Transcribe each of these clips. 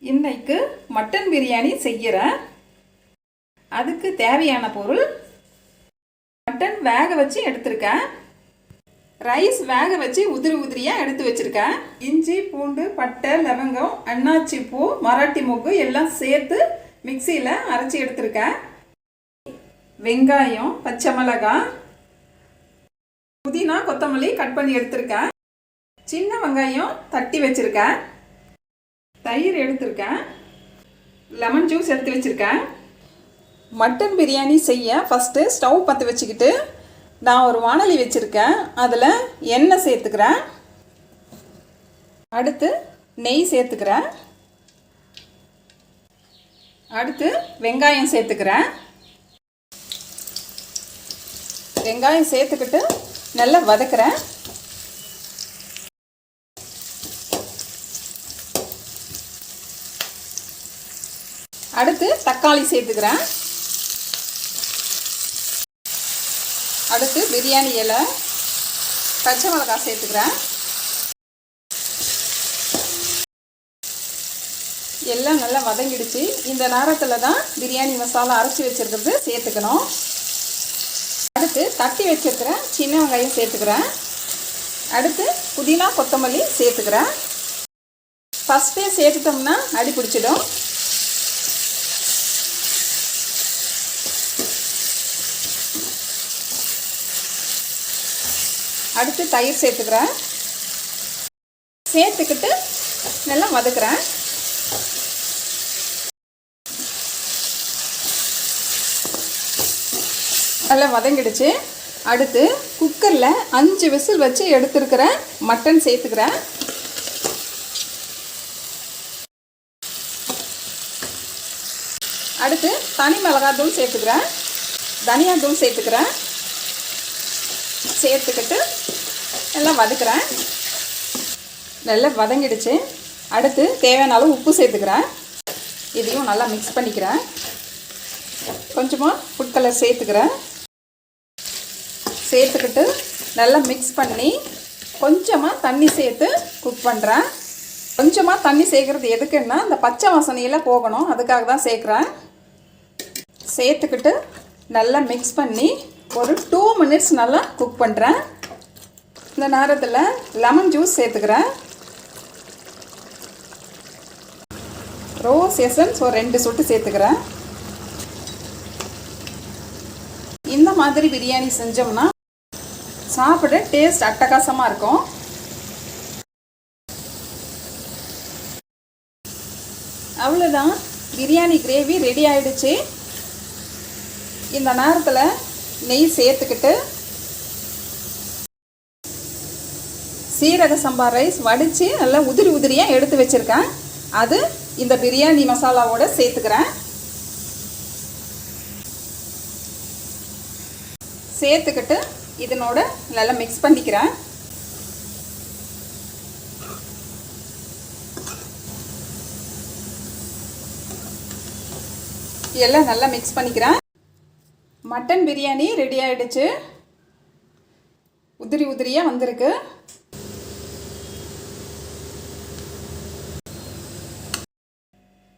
இன்னைக்கு மட்டன் பிரியாணி செய்கிறேன் அதுக்கு தேவையான பொருள் மட்டன் வேக வச்சு எடுத்திருக்கேன். ரைஸ் வேக வச்சு உதிரி உதிரியாக எடுத்து வச்சுருக்கேன். இஞ்சி பூண்டு பட்டை லவங்கம் அன்னாச்சி பூ மராட்டி மொக்கு எல்லாம் சேர்த்து மிக்சியில் அரைச்சி எடுத்திருக்கேன். வெங்காயம் பச்சை மிளகாய் புதினா கொத்தமல்லி கட் பண்ணி எடுத்திருக்கேன். சின்ன வெங்காயம் தட்டி வச்சுருக்கேன். தயிர் எடுத்திருக்கேன். லெமன் ஜூஸ் எடுத்து வச்சுருக்கேன். மட்டன் பிரியாணி செய்ய ஃபஸ்ட்டு ஸ்டவ் பற்ற வச்சுக்கிட்டு நான் ஒரு வானலி வச்சுருக்கேன். அதில் எண்ணெய் சேர்த்துக்கிறேன். அடுத்து நெய் சேர்த்துக்கிறேன். அடுத்து வெங்காயம் சேர்த்துக்கிறேன். வெங்காயம் சேர்த்துக்கிட்டு நல்லா வதக்குறேன். அடுத்து தக்காளி சேர்த்துக்கிறேன். அடுத்து பிரியாணி இலை பச்சை மிளகாய் சேர்த்துக்கிறேன். எல்லாம் நல்லா வதங்கிடுச்சு. இந்த நேரத்தில் தான் பிரியாணி மசாலா அரைச்சி வச்சுருக்கிறது சேர்த்துக்கணும். அடுத்து தட்டி வச்சுருக்கிறேன் சின்ன வெங்காயம் சேர்த்துக்கிறேன். அடுத்து புதினா கொத்தமல்லி சேர்த்துக்கிறேன். ஃபஸ்ட்டே சேர்த்துட்டோம்னா அடி பிடிச்சிடும். அடுத்து தயிர் சேர்த்துக்கிறேன். சேர்த்துக்கிட்டு நல்லா வதக்குறேன். நல்லா வதங்கிடுச்சு. அடுத்து குக்கரில் அஞ்சு விசில் வச்சு எடுத்துருக்கிறேன் மட்டன் சேர்த்துக்கிறேன். அடுத்து தனி மிளகாய் தூள் சேர்த்துக்கிறேன். தனியா தூள் சேர்த்துக்கிறேன். சேர்த்துக்கிட்டு எல்லாம் வதக்குறேன். நல்லா வதங்கிடுச்சு. அடுத்து தேவையான அளவு உப்பு சேர்த்துக்கிறேன். இதையும் நல்லா மிக்ஸ் பண்ணிக்கிறேன். கொஞ்சமாக ஃபுட் கலர் சேர்த்துக்கிறேன். சேர்த்துக்கிட்டு நல்லா மிக்ஸ் பண்ணி கொஞ்சமாக தண்ணி சேர்த்து குக் பண்ணுறேன் கொஞ்சமாக தண்ணி சேர்க்குறது எதுக்குன்னா இந்த பச்சை வாசனையில் போகணும். அதுக்காக தான் சேர்க்குறேன். சேர்த்துக்கிட்டு நல்லா மிக்ஸ் பண்ணி ஒரு டூ மினிட்ஸ் நல்லா குக் பண்ணுறேன் இந்த நேரத்தில் லெமன் ஜூஸ் சேர்த்துக்கிறேன். ரோஸ் எசன்ஸ் ஒரு ரெண்டு சொட்டு சேர்த்துக்கிறேன். இந்த மாதிரி பிரியாணி செஞ்சோம்னா சாப்பிட டேஸ்ட் அட்டகாசமாக இருக்கும். அவ்வளோதான் பிரியாணி கிரேவி ரெடி ஆயிடுச்சு. இந்த நேரத்தில் நெய் சேர்த்துக்கிட்டு சீரக சம்பா ரைஸ் வடித்து நல்லா உதிரி உதிரியாக எடுத்து வச்சுருக்கேன். அது இந்த பிரியாணி மசாலாவோட சேர்த்துக்கிறேன். சேர்த்துக்கிட்டு இதனோட நல்லா மிக்ஸ் பண்ணிக்கிறேன். எல்லாம் நல்லா மிக்ஸ் பண்ணிக்கிறேன். மட்டன் பிரியாணி ரெடி ஆகிடுச்சு உதிரி உதிரியாக வந்திருக்கு.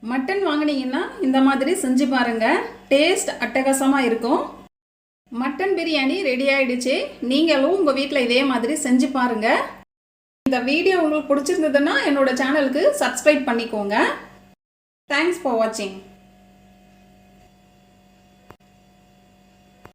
மட்டன் வாங்கினீங்கன்னா இந்த மாதிரி செஞ்சு பாருங்கள் டேஸ்ட் அட்டகாசமாக இருக்கும். மட்டன் பிரியாணி ரெடி ஆகிடுச்சு நீங்களும் உங்கள் வீட்டில் இதே மாதிரி செஞ்சு பாருங்கள் இந்த வீடியோ உங்களுக்கு பிடிச்சிருந்ததுன்னா என்னோட சேனலுக்கு சப்ஸ்கிரைப் பண்ணிக்கோங்க. தேங்க்ஸ் ஃபார் வாட்சிங்